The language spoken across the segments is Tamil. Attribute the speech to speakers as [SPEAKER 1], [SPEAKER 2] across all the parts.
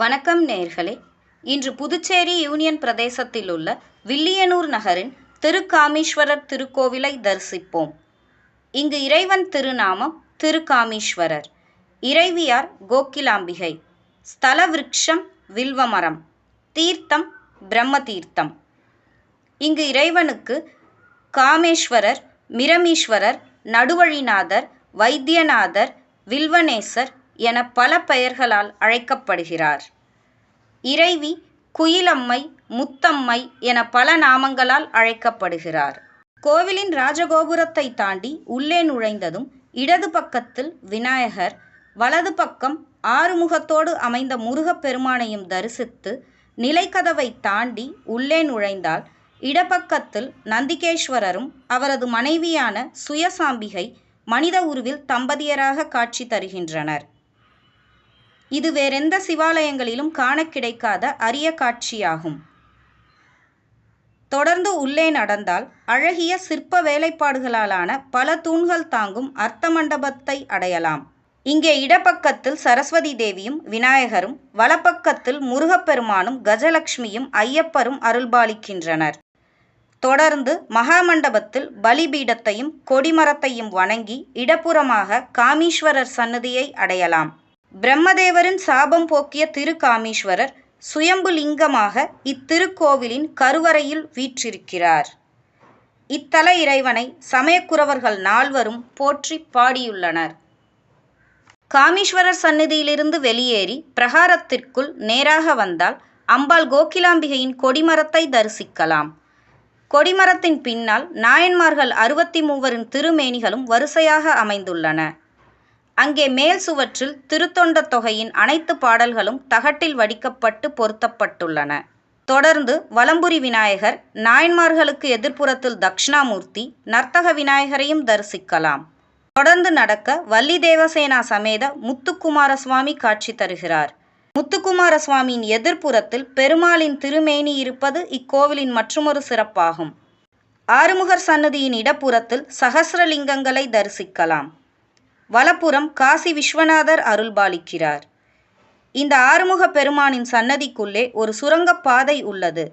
[SPEAKER 1] வணக்கம் நேர்களே. இன்று புதுச்சேரி யூனியன் பிரதேசத்தில் உள்ள வில்லியனூர் நகரின் திருக்காமீஸ்வரர் திருக்கோவிலை தரிசிப்போம். இங்கு இறைவன் திருநாமம் திருக்காமீஸ்வரர். இறைவியார் கோகிலாம்பிகை. ஸ்தல விருட்சம் வில்வமரம். தீர்த்தம் பிரம்ம தீர்த்தம் இங்கு இறைவனுக்கு காமேஸ்வரர் மிரமீஸ்வரர் நடுவழிநாதர் வைத்தியநாதர் வில்வனேசர் என பல பெயர்களால் அழைக்கப்படுகிறார். இறைவி குயிலம்மை முத்தம்மை என பல நாமங்களால் அழைக்கப்படுகிறார். கோவிலின் ராஜகோபுரத்தை தாண்டி உள்ளே நுழைந்ததும் இடது பக்கத்தில் விநாயகர் வலது பக்கம் ஆறுமுகத்தோடு அமைந்த முருகப்பெருமானையும் தரிசித்து நிலைக்கதவை தாண்டி உள்ளே நுழைந்தால் இடப்பக்கத்தில் நந்திகேஸ்வரரும் அவரது மனைவியான சுயசாம்பிகை மனித உருவில் தம்பதியராக காட்சி தருகின்றனர். இது வேறெந்த சிவாலயங்களிலும் காண கிடைக்காத அரிய காட்சியாகும். தொடர்ந்து உள்ளே நடந்தால் அழகிய சிற்ப வேலைப்பாடுகளாலான பல தூண்கள் தாங்கும் அர்த்த மண்டபத்தை அடையலாம். இங்கே இடப்பக்கத்தில் சரஸ்வதி தேவியும் விநாயகரும் வலப்பக்கத்தில் முருகப்பெருமானும் கஜலட்சுமியும் ஐயப்பரும் அருள்பாலிக்கின்றனர். தொடர்ந்து மகாமண்டபத்தில் பலிபீடத்தையும் கொடிமரத்தையும் வணங்கி இடப்புறமாக காமீஸ்வரர் சன்னதியை அடையலாம். பிரம்மதேவரின் சாபம் போக்கிய திருகாமீஸ்வரர் சுயம்பு லிங்கமாக இத்திருக்கோவிலின் கருவறையில் வீற்றிருக்கிறார். இத்தல இறைவனை சமயக்குறவர்கள் நால்வரும் போற்றி பாடியுள்ளனர். காமீஸ்வரர் சந்நிதியிலிருந்து வெளியேறி பிரகாரத்திற்குள் நேராக வந்தால் அம்பாள் கோகிலாம்பிகையின் கொடிமரத்தை தரிசிக்கலாம். கொடிமரத்தின் பின்னால் நாயன்மார்கள் அறுபத்தி மூவரின் திருமேனிகளும் வரிசையாக அமைந்துள்ளன. அங்கே மேல் சுவற்றில் திருத்தொண்ட தொகையின் அனைத்து பாடல்களும் தகட்டில் வடிக்கப்பட்டு பொருத்தப்பட்டுள்ளன. தொடர்ந்து வலம்புரி விநாயகர் நாயன்மார்களுக்கு எதிர்ப்புறத்தில் தக்ஷணாமூர்த்தி நர்த்தக விநாயகரையும் தரிசிக்கலாம். தொடர்ந்து நடக்க வள்ளி தேவசேனா சமேத முத்துக்குமார சுவாமி காட்சி தருகிறார். முத்துக்குமார சுவாமியின் எதிர்ப்புறத்தில் பெருமாளின் திருமேனி இருப்பது இக்கோவிலின் மற்றுமொரு சிறப்பாகும். ஆறுமுகர் சன்னதியின் இடப்புறத்தில் சகசிரலிங்கங்களை தரிசிக்கலாம். வலப்புறம் காசி விஸ்வநாதர் அருள்பாலிக்கிறார். இந்த ஆறுமுக பெருமானின் சன்னதிக்குள்ளே ஒரு சுரங்கப்பாதை உள்ளது.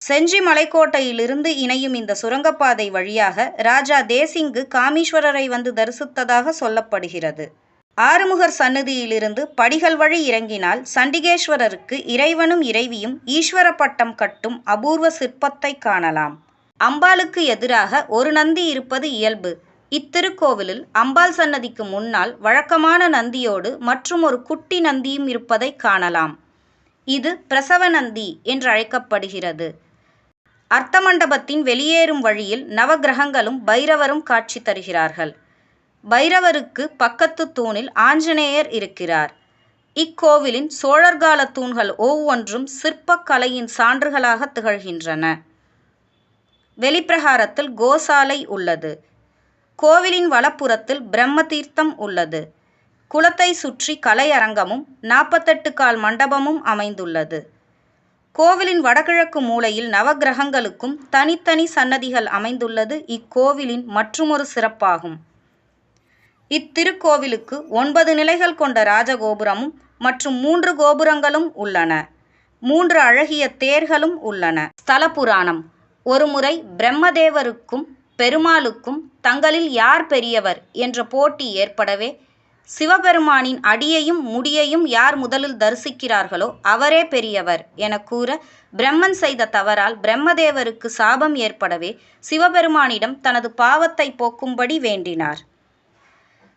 [SPEAKER 1] செஞ்சி மலைக்கோட்டையிலிருந்து இணையும் இந்த சுரங்கப்பாதை வழியாக ராஜா தேசிங்கு காமீஸ்வரரை வந்து தரிசித்ததாக சொல்லப்படுகிறது. ஆறுமுகர் சன்னதியிலிருந்து படிகள் வழி இறங்கினால் சண்டிகேஸ்வரருக்கு இறைவனும் இறைவியும் ஈஸ்வர பட்டம் கட்டும் அபூர்வ சிற்பத்தை காணலாம். அம்பாளுக்கு எதிராக ஒரு நந்தி இருப்பது இயல்பு. இத்திருக்கோவிலில் அம்பாள் சன்னதிக்கு முன்னால் வழக்கமான நந்தியோடு மற்றும் ஒரு குட்டி நந்தியும் இருப்பதை காணலாம். இது பிரசவ நந்தி என்று அழைக்கப்படுகிறது. அர்த்த மண்டபத்தின் வெளியேறும் வழியில் நவகிரகங்களும் பைரவரும் காட்சி தருகிறார்கள். பைரவருக்கு பக்கத்து தூணில் ஆஞ்சநேயர் இருக்கிறார். இக்கோவிலின் சோழர்கால தூண்கள் ஒவ்வொன்றும் சிற்பக்கலையின் சான்றுகளாக திகழ்கின்றன. வெளிப்பிரகாரத்தில் கோசாலை உள்ளது. கோவிலின் வலப்புறத்தில் பிரம்ம தீர்த்தம் உள்ளது. குளத்தை சுற்றி கலையரங்கமும் நாற்பத்தெட்டு கால் மண்டபமும் அமைந்துள்ளது. கோவிலின் வடகிழக்கு மூலையில் நவகிரகங்களுக்கும் தனித்தனி சன்னதிகள் அமைந்துள்ளது. இக்கோவிலின் மற்றுமொரு சிறப்பாகும். இத்திருக்கோவிலுக்கு ஒன்பது நிலைகள் கொண்ட ராஜகோபுரமும் மற்றும் மூன்று கோபுரங்களும் உள்ளன. மூன்று அழகிய தேர்களும் உள்ளன. ஸ்தல புராணம் ஒருமுறை பிரம்மதேவருக்கும் பெருமாளுக்கும் தங்களில் யார் பெரியவர் என்ற போட்டி ஏற்படவே சிவபெருமானின் அடியையும் முடியையும் யார் முதலில் தரிசிக்கிறார்களோ அவரே பெரியவர் என கூற பிரம்மன் செய்த தவறால் பிரம்மதேவருக்கு சாபம் ஏற்படவே சிவபெருமானிடம் தனது பாவத்தை போக்கும்படி வேண்டினார்.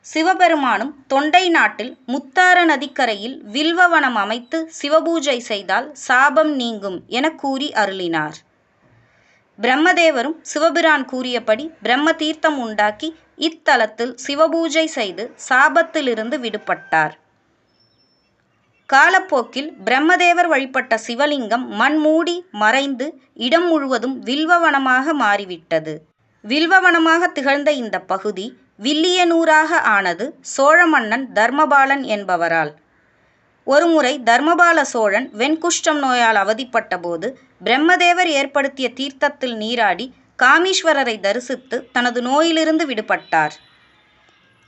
[SPEAKER 1] சிவபெருமானும் தொண்டை நாட்டில் முத்தார நதிக்கரையில் வில்வவனம் அமைத்து சிவபூஜை செய்தால் சாபம் நீங்கும் என கூறி அருளினார். பிரம்மதேவரும் சிவபிரான் கூறியபடி பிரம்ம தீர்த்தம் உண்டாக்கி இத்தலத்தில் சிவபூஜை செய்து சாபத்திலிருந்து விடுபட்டார். காலப்போக்கில் பிரம்மதேவர் வழிபட்ட சிவலிங்கம் மண்மூடி மறைந்து இடம் முழுவதும் வில்வவனமாக மாறிவிட்டது. வில்வவனமாக திகழ்ந்த இந்த பகுதி வில்லியனூராக ஆனது சோழ மன்னன் தர்மபாலன் என்பவரால் ஒருமுறை தர்மபால சோழன் வெண்குஷ்டம் நோயால் அவதிப்பட்ட போது பிரம்மதேவர் ஏற்படுத்திய தீர்த்தத்தில் நீராடி காமீஸ்வரரை தரிசித்து தனது நோயிலிருந்து விடுபட்டார்.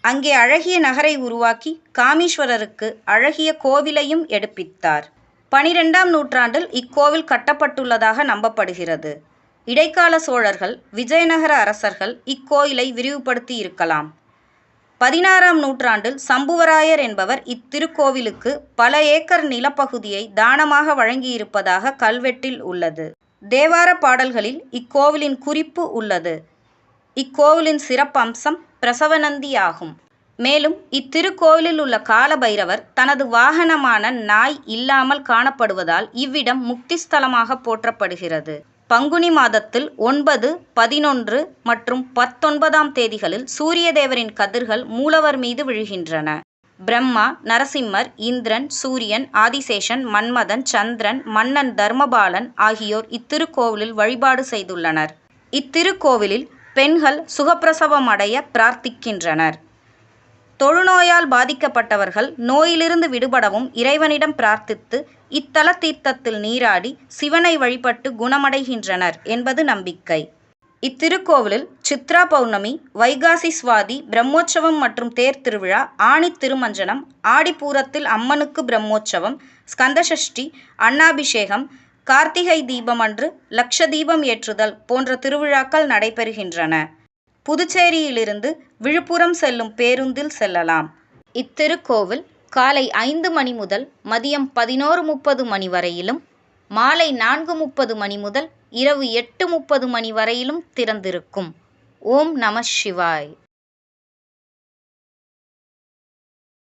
[SPEAKER 1] அங்கே அழகிய நகரை உருவாக்கி காமீஸ்வரருக்கு அழகிய கோவிலையும் எடுப்பித்தார். பனிரெண்டாம் நூற்றாண்டில் இக்கோவில் கட்டப்பட்டுள்ளதாக நம்பப்படுகிறது. இடைக்கால சோழர்கள் விஜயநகர அரசர்கள் இக்கோயிலை விரிவுபடுத்தி இருக்கலாம். பதினாறாம் நூற்றாண்டில் சம்புவராயர் என்பவர் இத்திருக்கோவிலுக்கு பல ஏக்கர் நிலப்பகுதியை தானமாக வழங்கியிருப்பதாக கல்வெட்டில் உள்ளது. தேவார பாடல்களில் இக்கோவிலின் குறிப்பு உள்ளது. இக்கோவிலின் சிறப்பம்சம் பிரசவநந்தி ஆகும். மேலும் இத்திருக்கோவிலில் உள்ள காலபைரவர் தனது வாகனமான நாய் இல்லாமல் காணப்படுவதால் இவ்விடம் முக்தி ஸ்தலமாக போற்றப்படுகிறது. பங்குனி மாதத்தில் ஒன்பது பதினொன்று மற்றும் பத்தொன்பதாம் தேதிகளில் சூரிய தேவரின் கதிர்கள் மூலவர் மீது விழுகின்றன. பிரம்மா நரசிம்மர் இந்திரன் சூரியன் ஆதிசேஷன் மன்மதன் சந்திரன் மன்னன் தர்மபாலன் ஆகியோர் இத்திருக்கோவிலில் வழிபாடு செய்துள்ளனர். இத்திருக்கோவிலில் பெண்கள் சுகப்பிரசவம் அடைய பிரார்த்திக்கின்றனர். தொழுநோயால் பாதிக்கப்பட்டவர்கள் நோயிலிருந்து விடுபடவும் இறைவனிடம் பிரார்த்தித்து இத்தல தீர்த்தத்தில் நீராடி சிவனை வழிபட்டு குணமடைகின்றனர் என்பது நம்பிக்கை. இத்திருக்கோவிலில் சித்ரா பௌர்ணமி வைகாசி சுவாதி பிரம்மோற்சவம் மற்றும் தேர் திருவிழா ஆணி திருமஞ்சனம் ஆடிப்பூரத்தில் அம்மனுக்கு பிரம்மோற்சவம் ஸ்கந்தசஷ்டி அன்னாபிஷேகம் கார்த்திகை தீபமன்று லட்ச தீபம் ஏற்றுதல் போன்ற திருவிழாக்கள் நடைபெறுகின்றன. புதுச்சேரியிலிருந்து விழுப்புரம் செல்லும் பேருந்தில் செல்லலாம். இத்திருக்கோவில் காலை ஐந்து மணி முதல் மதியம் பதினோரு முப்பது மணி வரையிலும் மாலை நான்கு முப்பது மணி முதல் இரவு எட்டு முப்பது மணி வரையிலும் திறந்திருக்கும். ஓம் நம சிவாய்.